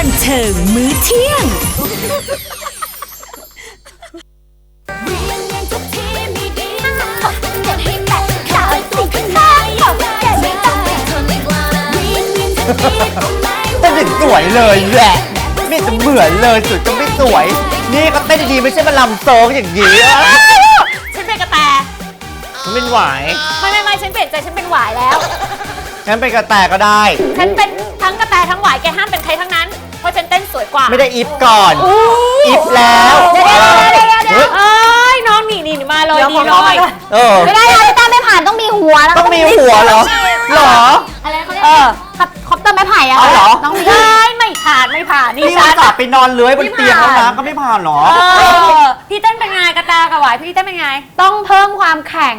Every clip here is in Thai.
บันเทิงมื้อเที่ยงเรียนเรียนทุกทีมีดีนะเด็ดให้แตกขาตัวข้างหน้าขอบแก่ไม่ต้องไปทนอีกแล้วนะเรียนเรียนทุกทีก็ไม่เต้นสวยเลยแหละไม่จะเหมือนเลยสุดก็ไม่สวย นี่ก็เต้นดีๆไม่ใช่มาลำโซงอย่างนี้อะฉันเป็นกระแตฉันเป็นหวายไม่ไม่ไม่ฉันเปลี่ยนใจฉันเป็นหวายแล้ว ฉันเป็นกระแตก็ได้ ฉันเป็นทั้งกระแตทั้งหวายแกห้ามเป็นใครทั้งนั้น สวยกว่าไม่ได้อิฟก่อนอิฟแล้วเดี๋ยวเดี๋ยวเดี๋ยวเดี๋ยวเฮ้ยเอ้ยน้องหนีหนีหนีมาเลยดีเลยเออ ไม่ได้นะพี่ตั้มไม่ผ่านต้องมีหัวแล้วต้องมีหัวเหรอเหรอ อะไรเขาเรียกเออคอปเตอร์ไม้ไผ่อะเอาเหรอ ต้องมีได้ไม่ผ่านไม่ผ่านนี่นี่ฉัมันนจับไปนอนเลื้อยบนเตียงแล้วนะก็ไม่ผ่านเหรอ เออพี่เต้นเป็นไงกระแตกับหวายพี่เต้นเป็นไง ต้องเพิ่มความแข็ง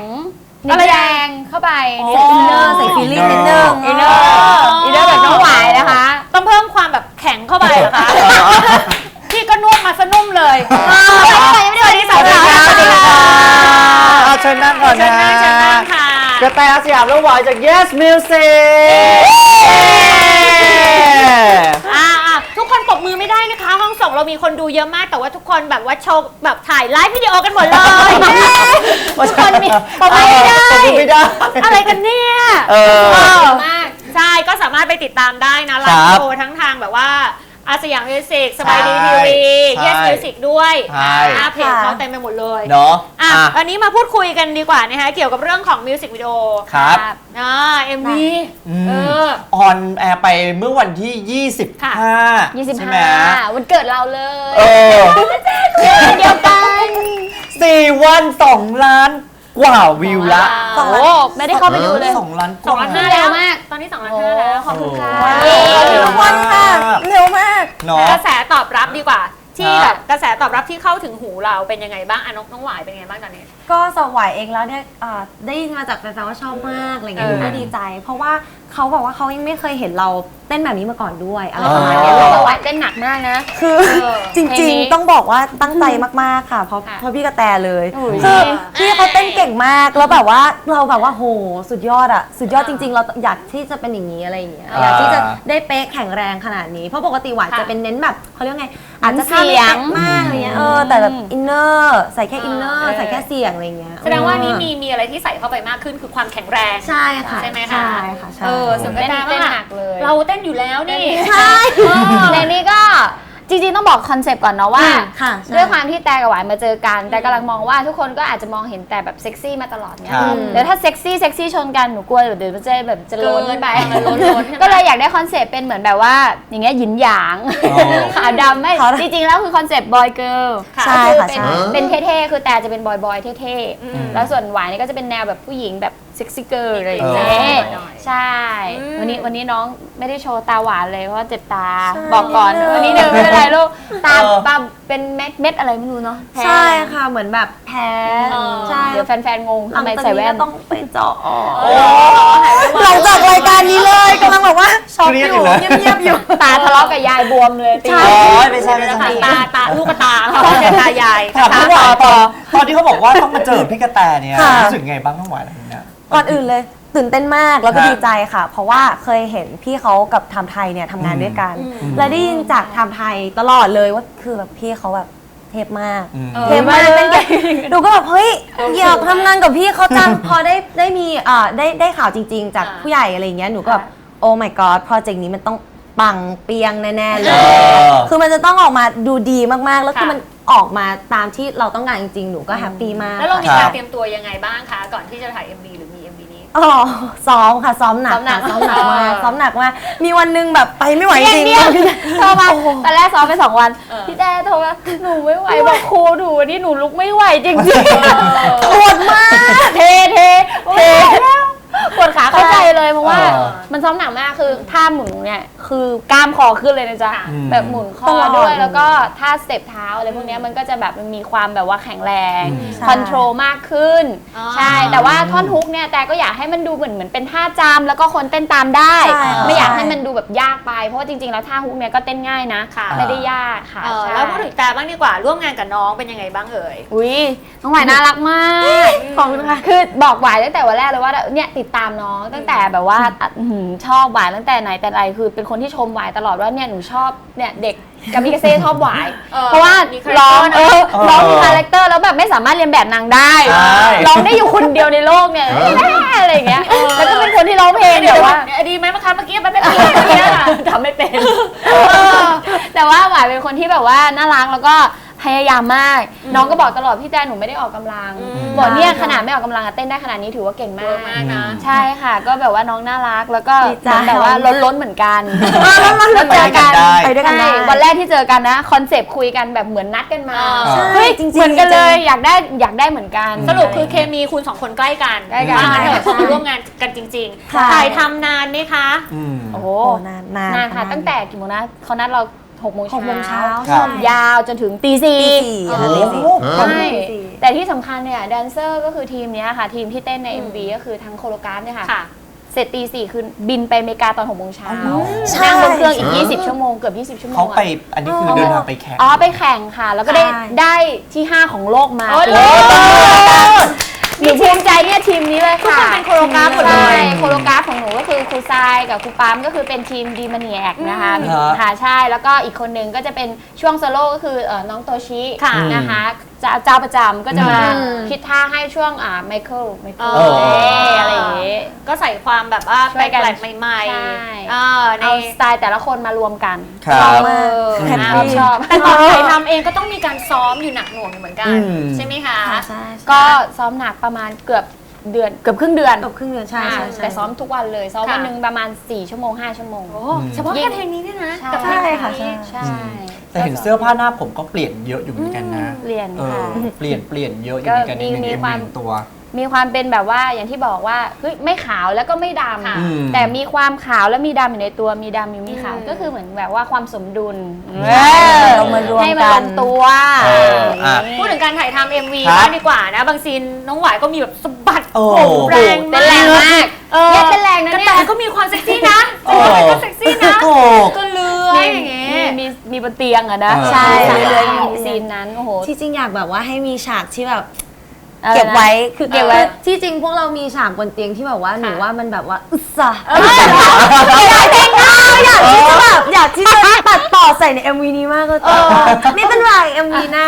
นิดอะไรแรอะงเข้าไปโอ้ใส่อินเนอร์ใส่ฟีลลิ่งนิดนึงอิอินนเนเนออร์ร์อินเนอร์แบบน้องหวายนะคะ ต้องเพิ่มความแบบแข็งเข้าไปเหรอคะเออพี่ก็นวดมาซะนุ่มเลยไม่ได้ไม่ได้สวัสดีสาวๆสวัสดีค่ะเอาเชิญนั่งก่อนเชิญนะนั่งเชิญนั่งค่ะกระแตอาสยามแล้วหวายจาก Yes Music อ่าอะทุกคนปรบมือไม่ได้นะคะห้อง ส่งเรามีคนดูเยอะมากแต่ว่าทุกคนแบบว่าโชว์แบบถ่ายไลฟ์วิดีโอกันหมดเลยทุกคนมีปรบมือไม่ได้ปรบมือไม่ได้ อะไรกันเนี่ยเออ เออ มาก ใช่ก็สามารถไปติดตามได้นะไลครัฟ์บโชว์ทั้งทางแบบว่า อาสยามมิวสิกสบายดีใช่ทีวีใช่เยสมิวสิกด้วยใช่อะเพจเขาเต็มไปหมดเลยเนาะอะอะวันนี้มาพูดคุยกันดีกว่านะคะเกี่ยวกับเรื่องของมิวสิกวิดีโอครับ อ่าเอ็มวีอืม เออ ออนแอร์ไปเมื่อวันที่ ค่ะ 25ใช่ไหม25วันเกิดเราเลย เออเดียวกัน สี่วันสองล้าน กว่าวิวละโอ้โหไม่ได้เข้าไปดูเลยสองล้านกสองว่าล้านห้าเร็แล้ววมาก ตอนนี้สองล้านห้าแล้วขอบคุณค่ะว้าวเย้เร็วมาก เร็วมาก เนาะ กระแสตอบรับดีกว่า ที่ครับแบบกระแสตอบรับที่เข้าถึงหูเราเป็นยังไงบ้างอะน้องน้องหวายเป็นยังไงบ้างตอนนี้ ก็สวายเองแล้วเนี่ยอ่าได้ยินมาจากแฟนๆว่าชอบมากอะไรเงี้ยเออหนูก็ดีใจ เพราะว่า เขาบอกว่าเขายังไม่เคยเห็นเราเต้นแบบนี้มาก่อนด้วยอะไรอ๋อประมาณเนี้ยเราเราหก็วายเต้นหนักมากนะ คือเออจเพลริงงนี้ๆต้องบอกว่าตั้งใจมากๆค่ะ เพราะค่ะเพราะพี่กระแตเลยโอ้ย คือพี่เขาเต้นเก่งมากแล้วแบบว่าเราแบบว่าโหสุดยอดอะสุดยอดจริง ๆ เราอยากที่จะเป็นอย่างนี้อะไรอย่างเงี้ยอ่าอยากที่จะได้เป๊ะแข็งแรงขนาดนี้เพราะปกติหวานค่ะจะเป็นเน้นแบบเขาเรียกว่าไงอาจจะท่าเสีไม่ยงเป๊ะมากอะไรเงี้ยเออแต่แบบอินเนอร์ใส่แค่อินเนอเอร์อใส่แค่เสียงอะไรเงี้ยแสดงว่านี่มีมีอะไรที่ใส่เข้าไปมากขึ้นคือความแข็งแรง ใช่ค่ะใช่ไหมคะ ใช่ค่ะใช่ เออส่วนกระเต้นแตเต้นบ้างหนัอะกเลย เราเต้นอยู่แล้วนี่ใช่ในนี้ก็จริงๆต้องบอกคอนเซปต์ก่อนเนาะว่าอืมค่ะใช่ด้วยความที่แต่กับหวายมาเจอกัน แต่กำลังมองว่าทุกคนก็อาจจะมองเห็นแต่แบบเซ็กซี่มาตลอดเนี่ยครับเดี๋ยวถ้าเซ็กซี่เซ็กซี่ชนกันหนูกลัวเดี๋ยวมันจะแบบจะล้นไปเกินไปล้นๆใช่ไหมก็เลยอยากได้คอนเซปต์เป็นเหมือนแบบว่า อย่างเงี้ยหยินหยางอ๋อขาวดำไม่ขาวดำจริงๆแล้วคือคอนเซปต์บอยเกิร์ลค่ะใช่คือค่ะเป็นใช่เป็นเท่ๆคือแต่จะเป็นบอยบอยๆเท่อืมๆแล้วส่วนหวายนี่ก็จะเป็นแนวแบบผู้หญิงแบบเซ็กซี่เกิร์ลอะไรอย่างเงี้เออยหน่อยๆใช่ อืมวันนี้วันนี้น้องไม่ได้โชว์ตาหวานเลยเพราะว่าเจ็บตาใช่บอกก่อนเลยวันนี้เดินไม่เป็นไรลูกตาเออ ตาเป็นเม็ดเม็ดอะไรไม่รู้เนาะแพ้ใช่ค่ะเหมือนแบบแพ้เออ ใช่เดี๋ยวแฟนๆงงหลัทำงไมจากใส่นี้แว่ก็นต้องไปเจาะออกโอ้หายไปหลังจากรายการนี้เลยกำลังแบบว่าช็อกเครีอยดอยู่ยู่เลยเงียบๆอยู่ ตาทะเลาะกับยายบวมเลยตีใช่อ๋อไม่ใช่ไม่ใช่ตาตาลูกกระตาเขาเป็นตายาย ถามน้องหวายตต่ออนตอนที่เขาบอกว่าต้องมาเจอพี่กระแตเนี่ยค่ะ รู้สึกไงบ้างน้องหวายอะไรเนี่ย ก่อนอื่นเลยตื่นเต้นมากแล้วก็ฮะดีใจค่ะ เพราะว่าเคยเห็นพี่เขากับไทำไทยเนี่ยทำงานด้วยกันอืมและได้ยินจากไทำไทยตลอดเลยว่าคือแบบพี่เขาแบบเทพมากอืม เทปมากเป็นเก่งหนูก็แบบเฮ้ยอยากทำงานกับพี่เขาจัง พอได้ได้มีเอ่อได้ได้ข่าวจริง ๆ จากอ่าผู้ใหญ่อะไรอย่างเงี้ยหนูก็แบบโอ้ my god โปรเจกต์นี้มันต้องปังเปียงแน่ๆเลเอย อ คือมันจะต้องออกมาดูดีมากๆ แล้วคือค่ะ มันออกมาตามที่เราต้องการจริงๆ หนูก็แฮปปี้มากแล้วเรามีครัการบเตรียมตัวยังไงบ้างคะ ก่อนที่จะถ่าย MV หรือมี MV นี้ อ๋อซ้อมค่ะซ้อมหนักซ้อมหนักค่ะซ้อมหนักมากเออ ซ้อมหนักมากมีวันหนึงแบบไปไม่ไหวจริงเดียวๆพี่โทรมาตอนแรกซ้อมไปสองวัน เออ พี่แต่โทรมาหนูไม่ไหวบอกครูหนูวันนี้หนูลุกไม่ไหวจริงปวดมากๆเทเทเทปวดขาเข้าใจเลยเพราะว่า เออ มันซ้อมหนักมากคือท่าหมุนเนี่ยคือกล้ามคอขึ้นเลยนะจ๊ะอืม แบบหมุนคอด้วย แล้วก็ท่าสเต็ปเท้าอะไรพวกเนี้ยมันก็จะแบบมันมีความแบบว่าแข็งแรงอืมคอนโทรลมากขึ้น อ๋อ ใช่ แต่ว่าท่อนฮุกเนี่ยแต่ก็อยากให้มันดูเหมือนเหมือนเป็นท่าจามแล้วก็คนเต้นตามได้ ใช่ค่ะไม่อยากให้มันดูแบบยากไป เพราะว่าจริงๆแล้วท่าฮุกเนี่ยก็เต้นง่ายนะค่ะ ไม่ได้ยากค่ะเออใช่แล้วพูดถึงแต่บ้างดีกว่าร่วมงานกับน้องเป็นยังไงบ้างเอ่ย อุ้ยน้องหวายน่ารักมาก ขอบคุณค่ะ คือบอกหวายตั้งแต่วันแรกเลยว่าเนี่ยติดตามน้องตั้งแต่แบบว่าอื้อหือชอบหวายตั้งแต่ไหนแต่ไรคือเป็นคนที่ชมหวายตลอดว่าเนี่ยหนูชอบเนี่ยเด็กกามิกาเซ่ชอบหวาย เออเพราะว่ามีคาแรคเตอร์ร้องนะ เออเออร้องมีคาแรคเตอร์แล้วแบบไม่สามารถเรียนแบบนางได้ใช่ ร้องได้อยู่คนเดียวในโลกเนี่ยแม่อะไรอย่างเงี้ยแล้วก็เป็นคนที่ร้องเพลงเดี๋ยวแต่ว่า ว่าดีไหมเมื่อคะเมื่อกี้มันไม่เป็นอย่างเงี้ยทำไม่เป็นแต่ว่าหวายเป็นคนที่แบบว่าน่ารักแล้วก็ พยายามมาก น้องก็บอกตลอดพี่แจนหนูไม่ได้ออกกำลังอืม บอกเนี่ยขนาดไม่ออกกำลังอะเต้นได้ขนาดนี้ถือว่าเก่งเวมาอกร์มากนะ ใช่ค่ะ ก็แบบว่าน้องน่ารักแล้วก็ดีใจเหมือนแบบว่าล้นๆเหมือนกันแล้วเจอกันได้ไปด้วยกันได้ ใช่วันแรกที่เจอกันนะคอนเซปต์คุยกันแบบเหมือนนัดกันมาอ่าใช่เฮ้ยจริงๆเหมือนกันเลยจริงๆอยากได้อยากได้เหมือนกัน สรุปคือเคมีคุณสองคนใกล้กันใกล้กัน ว่างั้นเถอะใช่พอมาร่วมงานกันจริงค่ะๆถ่ายทำนานไหมคะ อืม โอ้โหโอ้นานนานนานค่ะประมาณตั้งแต่กี่โมงนะเขานัดเรา หกโมงหกโมงเช้าครับ ยาวจนถึงตีสี่ตีสี่ค่ะตีสี่ ใช่ ตีสี่ แต่ที่สำคัญเนี่ยแดนเซอร์ก็คือทีมเนี้ยค่ะ ทีมที่เต้นใน MV ก็คือทั้งโคโรกราฟเนี่ยค่ะ ค่ะ เสร็จตีสี่คือบินไปอเมริกาตอนหกโมงเช้าใช่ นั่งบนเครื่องอีก 20 ชั่วโมง เกือบ 20 ชั่วโมงเขาอะไปอันนี้คือเดินทางไปแข่ง อ๋อไปแข่งค่ะ แล้วก็ได้ใช่ ได้ที่ 5 ของโลกมา โอ้ยโอ้ หนูภูมิใจเนี่ยทีมนี้เลยทุกค่ะคนเป็นโคโรกราฟหมดเลใช่ย โคโรกราฟของหนูก็คือครูทรายกับครูปั๊มก็คือเป็นทีมดีมาเนียกนะคะอืมค่ะใช่แล้วก็อีกคนนึงก็จะเป็นช่วงโซโล่ก็คือเอ่อน้องโตชิค่ะ นะคะ จะเจ้าประจำก็จะมาอืม คิดท่าให้ช่วงอ่าไมเคิลไมเคิลเออ อะไรอย่างงี้ ก็ใส่ความแบบว่าช่วยกันแปลกๆใหม่ใช่ ๆเออใน เอาสไตล์แต่ละคนมารวมกันครับ เออแฮปชปี้อบชอบแต่ตอนถ่ายทำเองก็ต้องมีการซ้อมอยู่หนักหน่วงอยู่เหมือนกัน อืม ใช่ไหมคะค่ะใช่ ก็ซ้อมหนักประมาณเกือบ เดือนเกือบครึ่งเดือนตกครึ่งเดือนใช่อ่าใช่ใช่ แต่ซ้อมทุกวันเลยซ้อมค่ะ วันหนึ่งประมาณ 4 ชั่วโมง 5 ชั่วโมง โอ้เฉพาะแค่เพลงนี้เนี่ยนะใช่ กับเพลงใช่ค่ะนี้ใช่ ใช่ แต่เห็นเสื้อผ้าหน้าผมก็เปลี่ยนเยอะอยู่เหมือนกันนะเรียนเอค่ะอเปลี่ยนเปลี่ยนเยอะอยู่เหมือนกันในก็มีหนึ่งมีเอ็มความหนึ่งตัว มีความเป็นแบบว่าอย่างที่บอกว่าเฮ้ยไม่ขาวแล้วก็ไม่ดค่ะอืมำแต่มีความขาวและมีดำอยู่ในตัวมีดำอยู่มีขาวอืมก็คือเหมือนแบบว่าความสมดุลเรามารวมให้มันกัลนงตัวเอออะ พูดถึงการถ่ายทำ MV ครับ บ้างดีกว่านะ บางซีนน้องหวายก็มีแบบสะบัดโอ้ ผมแรงเต้นแรงมากเออเนี่ยเต้นแรงนะกระเนี่แตยก็มีความเซ็กซี่นะโอ้แต่ว่ามันก็เซ็กซี่นะถูก ก็เลื้อยอย่างเงี้ย มีมีมีบนเตียงอะนะเออใช่ใช่ เรื่อยใช่ๆซีนนั้นโอ้โห ที่จริงอยากแบบว่าให้มีฉากที่แบบออ เก็บไว้นะคือเก็บไว้ ที่จริงพวกเรามีฉากบนเตียงที่แบบว่าหนูว่ามันแบบว่าอึศะอยากจริงนะอยากที่จะแบบอยากที่จะตัดต่ อใส่ใน MV นี้มากเลยไม่เป็นไร MV หน้า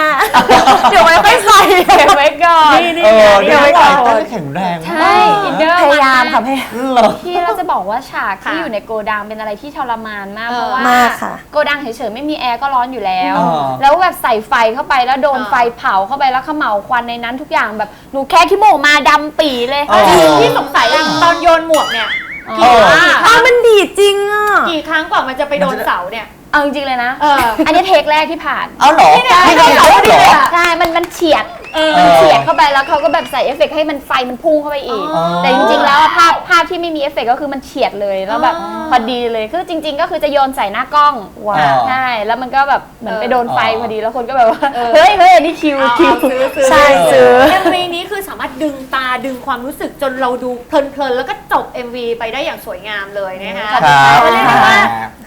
เดี๋ยวไว้ค่อยใส่เก็บไว้ก่อนเออเดี๋เดี๋ยยววไว้ไว้ก่ก่ออนนแข็งแรงใช่อินเดอร์พยายามค่ะกพยายาม เหรอ พี่เราจะบอกว่าฉากที่ค่ะอยู่ในโกดังเป็นอะไรที่ทรมานมากเออเพราะว่ามากค่ะ โกดังเฉยๆไม่มีแอร์ก็ร้อนอยู่แล้ว อ๋อ แล้วแบบใส่ไฟเข้าไปแล้วโดนอ่าไฟเผาเข้าไปแล้วเขม่าวควันในนั้นทุกอย่างแบบหนูแค่ขี้โมกมาดำปีเลยอ๋อที่สงสัยอะตอนโยนหมวกเนี่ยอ๋อกี่ครั้งอ้าวมันดีดจริงอะ กี่ครั้งกว่ามันจะไปโดนเสาเนี่ย เอาจริงๆเลยนะ เออ อันนี้เทคแรกที่ผ่าน เอาเหรอไม่ได้เหรอเหรอ ใช่ มันมันเฉียด เออมันเฉียดเข้าไปแล้วเขาก็แบบใส่เอฟเฟกต์ให้มันไฟมันพุ่งเข้าไปอีก อ๋อ แต่จริงๆแล้วอะภาพภาพที่ไม่มีเอฟเฟกต์ก็คือมันเฉียดเลยแล้วแบบอ๋อพอดีเลยคือจริง ๆ ก็คือจะโยนใส่หน้ากล้องว้าวใช่แล้วมันก็แบบเหมือนเออไปโดนไฟอ๋อพอดีแล้วคนก็แบบว่าเออเฮ้ยเฮ้ยอันนี้คิวเอาคิวเอาซื้อซื้อ ใช่ซื้อ MV นี้คือสามารถดึงตาดึงความรู้สึกจนเราดูเพลินๆ แล้วก็จบ MV ไปได้อย่างสวยงามเลยนะคะครับ ก็เรียกได้ว่า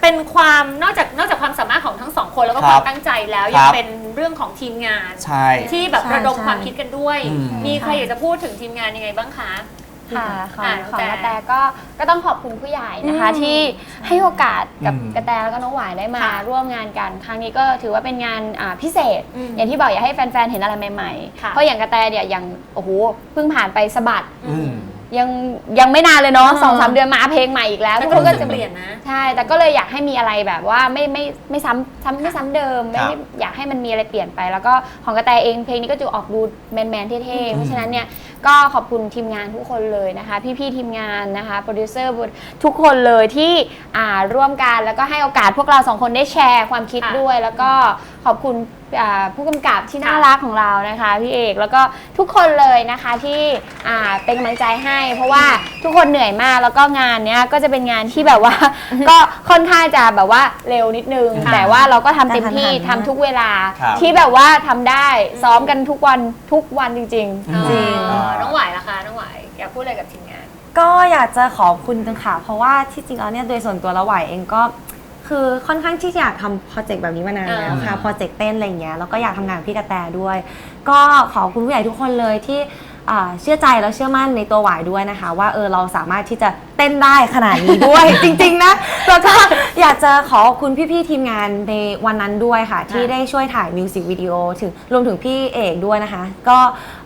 เป็นความนอกจากนอกจากความสามารถของทั้งสอง คนแล้วก็คครับวามตั้งใจแล้วครับยังเป็นเรื่องของทีมงาน ใช่ ที่แบบใช่ระดมใช่ ความคิดกันด้วย อืม มีใครอยากจะพูดถึงทีมงานยังไงบ้างคะ ค่ะของอ่าของแต่กระแตก็ก็ต้องขอบคุณผู้ใหญ่นะคะ อืมที่ให้โอกาสกับอืมกระแตแล้วก็น้องหวายได้มาค่ะร่วมงานกัน ครั้งนี้ก็ถือว่าเป็นงานอ่าพิเศษ อืมอย่างที่บอกอยากให้แฟนๆเห็นอะไรใหม่ค่ะ ๆ เพราะอย่างกระแตเนี่ยอย่างโอ้โหเพิ่งผ่านไปสะบัด อืม ยังยังไม่นานเลยเนาะสองสามเดือนมาเพลงใหม่อีกแล้วแล้วทุกก็คนก็จะจะเปลี่ยนนะ ใช่ แต่ก็เลยอยากให้มีอะไรแบบว่าไม่ไม่ไม่ซ้ำซ้ำไม่ซ้ำเดิมไม่ครับไม่อยากให้มันมีอะไรเปลี่ยนไป แล้วก็ของกระแตเองเพลงนี้ก็จะออกดูแมนแมนๆเท่ๆเพราะฉะนั้นเนี่ยก็ขอบคุณทีมงานทุกคนเลยนะคะ พี่ๆทีมงานนะคะโปรดิวเซอร์ทุกคนเลยที่อ่าร่วมกันแล้วก็ให้โอกาสพวกเราสองคนได้แชร์ความคิดค่ะ ด้วย แล้วก็ขอบคุณอ่าผู้กำกับที่น่าค่ะรักของเรานะคะพี่เอกแล้วก็ทุกคนเลยนะคะที่อ่าเป็นกำลังใจให้ เพราะว่าทุกคนเหนื่อยมากแล้วก็งานเนี้ยก็จะเป็นงานที่แบบว่า ก็ค่อนข้างจะแบบว่าเร็วนิดนึง ค่ะแต่ว่าเราก็ทำเต็มที่แต่ทันๆทำทุกเวลา ครับ ที่แบบว่าทำได้ซ้อมกันทุกวันทุกวันจริง ๆ จริง เออน้องหวายล่ะคะน้องหวายอยากพูดอะไรกับทีมงาน ก็อยากจะขอบคุณจังค่ะ เพราะว่าที่จริงแล้วเนี่ยโดยส่วนตัวแล้วหวายเองก็ คือค่อนข้างที่จะอยากทำโปรเจกต์แบบนี้มานานแล้วค่ะ โปรเจกต์เต้นอะไรอย่างเงี้ย แล้วก็อยากทำงานกับพี่กระแตด้วย ก็ขอบคุณผู้ใหญ่ทุกคนเลยที่อ่า เชื่อใจแล้วเชื่อมั่นในตัวหวายด้วยนะคะ ว่าเออเราสามารถที่จะเต้นได้ขนาดนี้ด้วย จริงๆนะแล้วก็อยากจะขอขอบคุณพี่ๆทีมงานในวันนั้นด้วยค่ะ ที่ได้ช่วยถ่ายมิวสิกวิดีโอถึงรวมถึงพี่เอกด้วยนะคะ ก็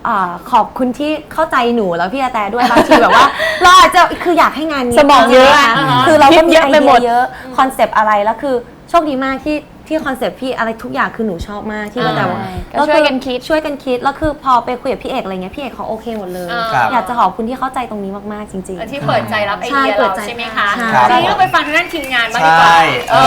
อ่าขอบคุณที่เข้าใจหนูแล้วพี่อาแต่ด้วยบางทีแบบว่า เราอาจจะคืออยากให้งานนี้สมองเยอะใช่ไหอ่าฮะคือเราก็มีคิดเยอะไอไปหมเดีดยเยอะคอนเซปต์อะไรแล้วคือโชคดีมากที่ ที่คอนเซปต์พี่อะไรทุกอย่างคือหนูชอบมากที่ก็แต่ว่าก็ช่วยกันคิด ช่วยกันคิดแล้วคือพอไปคุยกับพี่เอกอะไรเงี้ยพี่เอกเขาโอเคหมดเลยอ่าครับ อยากจะขอบคุณที่เข้าใจตรงนี้มากๆจริง เออที่เปิดใจรับไอใช่เดียเปิเราดใจใช่ไหมคะใช่ ทีนี้เราไปฟังทางด้านทีมงานบ้างดีใช่กว่าเออ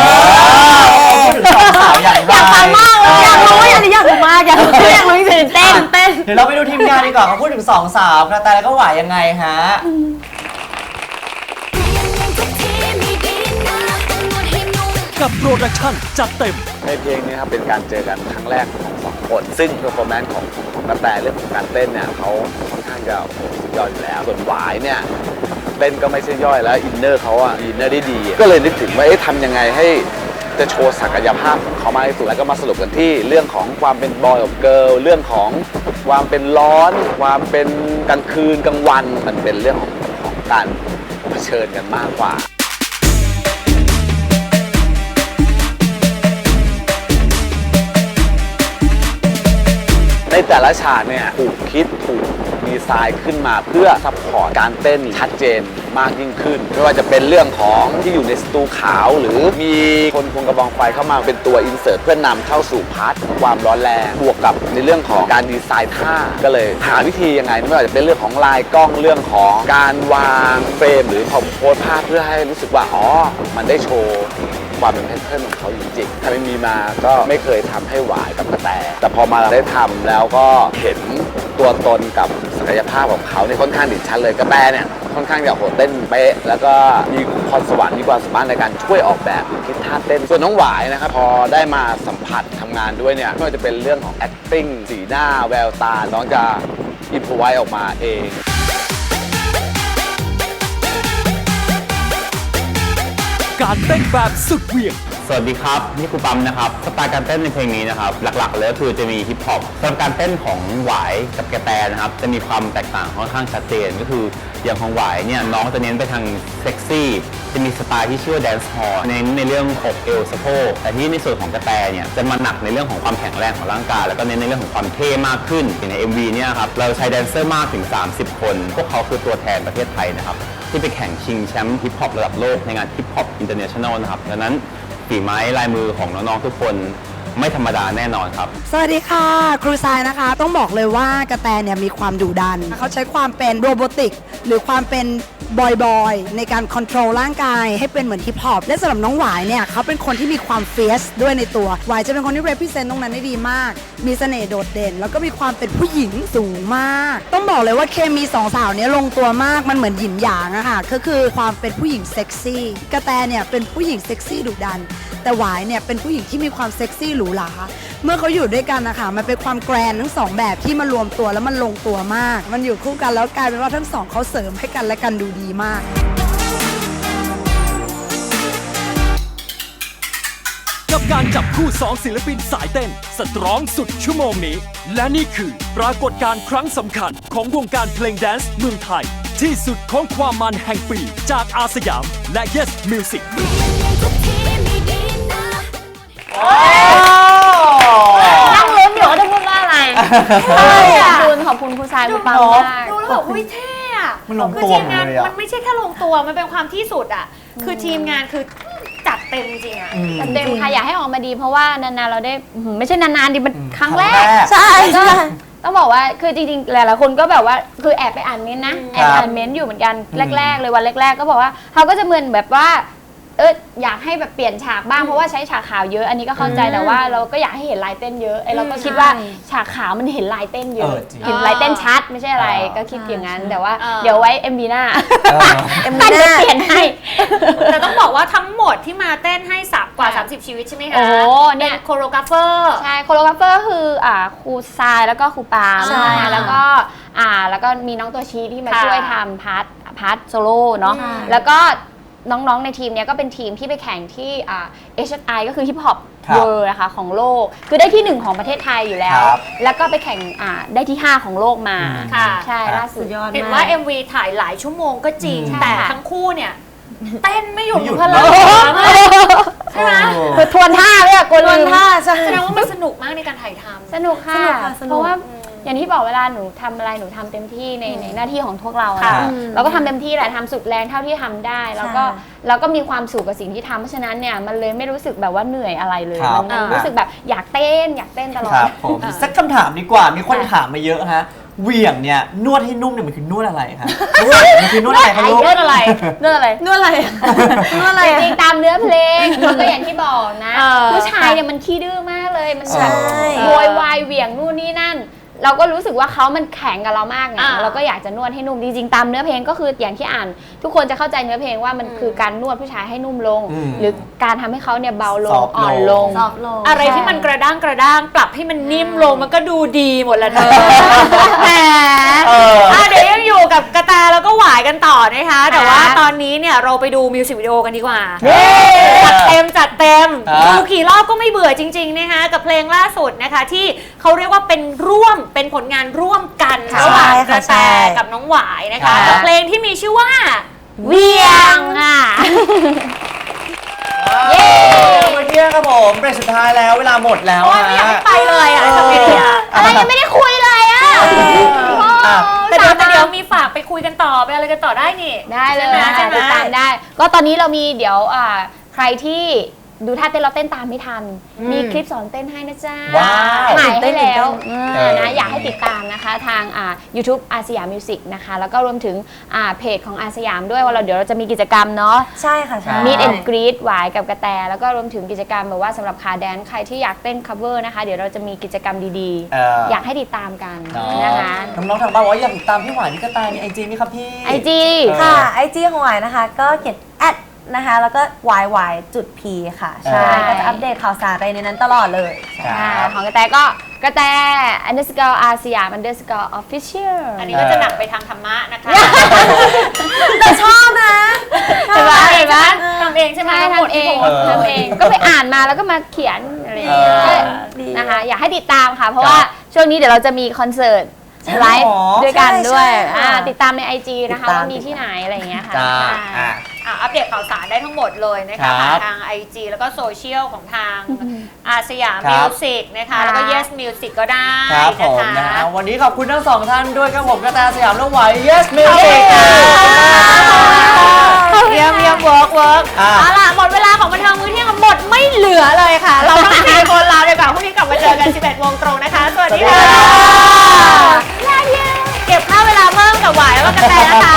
พูดถึงสองสาวอย่างไรอยากฟังมากเลยอยากรู้อยากรู้อยากรู้มากอยากรู้อยากรู้จริงๆเต้นเต้น เดี๋ยวเราไปดูทีมงานดีกว่าเขาพูดถึงสองสาวกระแตแล้วก็หวายยังไงฮะ กับโปรดักชั่นจัดเต็ม ในเพลงนี้ครับเป็นการเจอกันครั้งแรกของสองคน ซึ่งเพอร์ฟอร์แมนซ์ของกระแตเรื่องของการเต้นเนี่ยเขาค่อนข้างจะโอ้โหสุดยอดอยู่แล้ว ส่วนหวายเนี่ยเต้นก็ไม่ใช่ย่อยแล้วอินเนอร์เขาอะอินเนอร์ได้ดี ก็เลยนึกถึงว่าเอ๊ะทำยังไงให้จะโชว์ศักยภาพของเขามากที่สุดแล้วก็มาสรุปกันที่เรื่องของความเป็นบอยกับเกิร์ลเรื่องของความเป็นร้อน ความเป็นกลางคืนกลางวันมันเป็นเรื่องของของการเผชิญกันมากกว่า ในแต่ละฉากเนี่ยถูกคิดถูกดีไซน์ขึ้นมาเพื่อซัพพอร์ตการเต้นชัดเจนมากยิ่งขึ้น ไม่ว่าจะเป็นเรื่องของที่อยู่ในสตูขาว หรือมีคนควงกระบองไฟเข้ามาเป็นตัวอินเสิร์ตเพื่อนำเข้าสู่พาร์ทของความร้อนแรงบวกกับในเรื่องของการดีไซน์ท่าก็เลยหาวิธียังไงไม่ว่าจะเป็นเรื่องของลายกล้องเรื่องของการวางเฟรม หรือผมโพสภาพเพื่อให้รู้สึกว่าอ๋อมันได้โชว์ ความเป็นเพื่อนของเขาจริงๆถ้าไม่มีมาก็ไม่เคยทำให้หวายกับกระแต แต่พอมาได้ทำแล้วก็เห็นตัวตนกับศักยภาพของเขาเนี่ยค่อนข้างดิชัดเลยกระแตเนี่ยค่อนข้างจะโหดเต้นเป๊ะแล้วก็มีพรสวรรค์มีความสามารถในการช่วยออกแบบคิดท่าเต้น ส่วนน้องหวายนะครับพอได้มาสัมผัสทำงานด้วยเนี่ยไม่ว่าจะเป็นเรื่องของ acting สีหน้า แววตา น้องจะอินพไว้ออกมาเองการเต้นแบบ สุดเวียงสวัสดีครับ นี่ครูปั๊มนะครับสไตล์การเต้นในเพลงนี้นะครับ หลักๆเลยก็คือจะมีฮิปฮอปสำหรับการเต้นของหวายกับแกแตนะครับ จะมีความแตกต่างค่อนข้างชัดเจนก็คืออย่างของหวายเนี่ยน้องจะเน้นไปทางเซ็กซี่จะมีสไตล์ที่ชื่อว่าแดนซ์ฮอลเน้นในเรื่องอกเอวสะโพกแต่ที่ในส่วนของกระแตเนี่ยจะมาหนักในเรื่องของความแข็งแรงของร่างกาย แล้วก็เน้นในเรื่องของความเท่มากขึ้นอย่างใน MV เนี่ยครับเราใช้แดนเซอร์มากถึง 30 คน พวกเขาคือตัวแทนประเทศไทยนะครับ ที่ไปแข่งชิงแชมป์ฮิปฮอประดับโลกในงานฮิปฮอปอินเตอร์เนชั่นแนลนะครับดังนั้นฝีไม้ลายมือของน้องๆทุกคน ไม่ธรรมดาแน่นอนครับ สวัสดีค่ะ ครูทรายนะคะ ต้องบอกเลยว่ากระแตเนี่ยมีความดุดัน เขาใช้ความเป็นโรบอติก หรือความเป็นบอยบอยในการคอนโทรลร่างกายให้เป็นเหมือนฮิปฮอปและสำหรับน้องหวายเนี่ยเขาเป็นคนที่มีความเฟียสด้วยในตัว หวายจะเป็นคนที่ represent ตรงนั้นได้ดีมาก มีเสน่ห์โดดเด่น แล้วก็มีความเป็นผู้หญิงสูงมาก ต้องบอกเลยว่าเคมีสองสาวเนี้ลงตัวมากมันเหมือนหยินหยางอะค่ะก็คือความเป็นผู้หญิงเซ็กซี่กระแตเนี่ยเป็นผู้หญิงเซ็กซี่ดุดัน แต่หวายเนี่ยเป็นผู้หญิงที่มีความเซ็กซี่หรูหราเมื่อเขาอยู่ด้วยกันนะคะมันเป็นความแกรนทั้งสองแบบที่มารวมตัวแล้วมันลงตัวมาก มันอยู่คู่กันแล้วกลายเป็นว่าทั้งสองเขาเสริมให้กันและกันดูดีมากกับการจับคู่สองศิลปินสายเต้น สตรองสุดชั่วโมงนี้ และนี่คือปรากฏการณ์ครั้งสำคัญของวงการเพลงแดนซ์เมืองไทย ที่สุดของความมันแห่งปีจากอาสยามและ Yes Music นั่งลุ้นอยู่ว่าจะพูดว่าอะไรใช่ขอบคุณขอบคุณครูทรายครูปั๊มมาก ดูแล้วแบบอุ้ยเท่อะมันลงคือตัวทีมงานหมดเลยอะมันไม่ใช่แค่ลงตัว มันเป็นความที่สุดอะคือทีมงานคือจัดเต็มจริงอะแต่เต็มค่ะอยากให้ออกมาดีเพราะว่านานๆเราได้อื้อหือไม่ใช่นานๆดิมันครั้งแรครั้กงแรกใช่ใช่ ต้องบอกว่าคือจริงๆหลายๆคนก็แบบว่าคือแอบไปอ่านเม้นต์นะแอบอ่านเม้นต์อยู่เหมือนกันแรก ๆ เลยวันแรก ๆ ก็บอกว่าเขาก็จะเหมือนแบบว่า เอออยากให้แบบเปลี่ยนฉากบ้างเพราะว่าใช้ฉากขาวเยอะ อันนี้ก็เข้าใจแต่ว่าเราก็อยากให้เห็นลายเต้นเยอะไอเราก็คิดว่าฉากขาวมันเห็นลายเต้นเยอะ เออจริงเห็นลายเต้นชัดไม่ใช่อะไรอ่าก็คิดอย่างนั้น แต่ว่าอ่าเดี๋ยวไว้ MV หน้าเออ เอ็มวีหน้าเปลี่ยนให้ แต่ต้องบอกว่าทั้งหมดที่มาเต้นให้สับกว่า30 ชีวิตใช่ไหมคะโอ้เนี่ยป็โคโรกราฟเฟอร์ ใช่โคโรกราฟเฟอร์คืออ่าครูทรายแล้วก็ครูปาล์มใช่นะคะแล้วก็อ่าแล้วก็มีน้องตัวชี้ที่มาค่ะช่วยทำพาร์ทพาร์ทโซโล่เนาะอืมแล้วก็ น้องๆ ในทีมเนี้ยก็เป็นทีมที่ไปแข่งที่อ่า HI ก็คือ Hip Hop ครับ World นะคะของโลก คือได้ที่หนึ่งของประเทศไทยอยู่แล้ว ครับแล้วก็ไปแข่งอ่าได้ที่ 5 ของโลกมาค่ะ ใช่ล่าสุดยอดเห็นมากว่า MV ถ่ายหลายชั่วโมงก็จริง อืม แต่ใช่ค่ะทั้งคู่เนี่ย เต้นไม่หยุดไม่หยุดพลังเลยมากใช่ไหมคือทวนท่าเลยอะกลัวทวนลืมท่าใช่ แสดงว่ามันสนุกมากในการถ่ายทำ สนุกค่ะ สนุกค่ะสนุก เพราะว่า อย่างที่บอกเวลาหนูทำอะไรหนูทำเต็มที่ในในหน้าที่ของพวกเราอะค่ะนะเราก็ทำเต็มที่แหละทำสุดแรงเท่าที่ทำได้ แล้วก็ใช่เราก็มีความสุขกับสิ่งที่ทำเพราะฉะนั้นเนี่ยมันเลยไม่รู้สึกแบบว่าเหนื่อยอะไรเลยครับ มันมันรู้สึกแบบอยากเต้นอยากเต้นตลอคดรับผมสักคำถามดีกว่ามีคนถามมาเยอะฮะเหวี่ยงเนี่ยนวดให้นุ่มเนี่ยมันคือนวดอะไรครับมันคือนวดอะไรครับลูกนวดอะไรเรื่องอะไร นวดอะไรอะนวดอะไรจอะริงๆตามเนื้อเพลงมันก็อย่างที่บอกนะ เออผู้ชายเนี่ยมันขี้ดื้อมากเลยมันแบบใช่ โวยวายเหวี่ยงนู่นนี่นั่น เราก็รู้สึกว่าเขามันแข็งกับเรามากไงอ่าเราก็อยากจะนวดให้นุ่มจริงๆตามเนื้อเพลงก็คืออย่างที่อ่าน ทุกคนจะเข้าใจเนื้อเพลงว่ามันคือการนวดผู้ชายให้นุ่มลง อืมหรือการทำให้เขาเนี่ยเบาลง Soft อ่อนลลงงซอฟต์ลง อะไรที่มันกระด้างกระด้างปรับให้มันนิ่มลงมันก็ดูดีหมดแหละเธอแหมเออ อะเดี๋ยวยังอยู่ กับกระแตแล้วก็หวายกันต่อนะคะ แต่ว่าค่ะตอนนี้เนี่ยเราไปดูมิวสิกวิดีโอกันดีกว่าเย้จัดเต็มจัดเต็มครับดูกี่รอบก็ไม่เบื่อจริงๆนะคะกับเพลงล่าสุดนะคะ ที่เขาเรียกว่าเป็นร่วมเป็นผลงานร่วมกันค่ะระหว่างใช่กค่ะระใช่แตกับน้องหวายนะคะค่ะกับเพลงที่มีชื่อว่าเวียงอะเย้วันนี้ครับผมเบรกสุดท้ายแล้วเวลาหมดแล้วโอ้ยไม่อยากให้ไปเลยอะทำไงดีอะอะไรยังไม่ได้คุยเลยอะอะแต่เดี๋ยวแต่เดี๋ยวมีฝาก ไปคุยกันต่อไปอะไรกันต่อได้นี่ ได้เลยใช่ไหมใช่ไหม ติดตามได้ ก็ตอนนี้เรามีเดี๋ยวอ่าใครที่ ดูท่าเต้นเราเต้นตามไม่ทันมีคลิปสอนเต้นให้นะจ๊ะว้าวถ่ายให้แล้วเอเอออนะอยากให้ติดตามนะคะทางอ่า YouTube อาสยามมิวสิกนะคะ แล้วก็รวมถึงอ่าเพจของอาสยามด้วยว่าเราเดี๋ยวเราจะมีกิจกรรมเนาะ ใช่ค่ะใช่ Meet and Greet หวายกับกระแต แล้วก็รวมถึงกิจกรรมแบบว่าสำหรับคาแดนใครที่อยากเต้น cover นะคะ เดี๋ยวเราจะมีกิจกรรมดีเออๆออยากให้ติดตามกันเนาะนะคะน้องๆทางบ้านบอกว่าอยากติดตามพี่หวานพี่กระต่ายในไอจีนี่ครับพี่ ไอจี ค่ะไอจีของหวายนะคะ ก็เขียนแอด นะคะ แล้วก็ yy จุด p ค่ะใช่ใช่ ก็จะอัปเดตข่าวสารอะไรในนั้นตลอดเลยค่ะของกระแตก็กระแต underscore อาสยาม underscore official อันนี้ก็จะหนักไปทางธรรมะนะคะแต่ชอบนะเห็นไหมเห็นไหมทำเองใช่ไหมใช่ทั้งหมดทำเอที่งโพสต์ทำเอง ก็ไปอ่านมาแล้วก็มาเขียนอะไรอย่างเงี้ยเออนะคะ อยากให้ติดตามค่ะ เพราะว่าช่วงนี้เดี๋ยวเราจะมีคอนเสิร์ตใช่ไลฟ์หรอด้วยกันใช่ด้วยใช่ค่ะอ่าติดตามใน IG นะคะติดตาม ว่ามีที่ไหนอะไรอย่างเงี้ยค่ะจ้าใช่อะ อัปเดตข่าวสารได้ทั้งหมดเลยนะคะคาบนทาง IG แล้วก็โซเชียลของทางอาสยามมิวสิกนะคะ แล้วก็ Yes Music ก็ได้ครับผมนะวันนี้ขอบคุณทั้งสองท่านด้วยครับผมกระตาสยามลูกไหว yes music ขอบคุเยี่ยมเยี่ยมเวิร์กเวิร์กเอาล่ะ หมดเวลาของบันเทิงมื้อเที่ยงหมดไม่เหลือเลยค่ะ เราต้องสี่คนลาไปก่อนพรุ่งนี้กลับมาเจอกัน 11โมงตรงนะคะ สวัสดีค่ะเก็บหน้าเวลาเพิ่มกับหวายแล้วก็กระแตนะคะ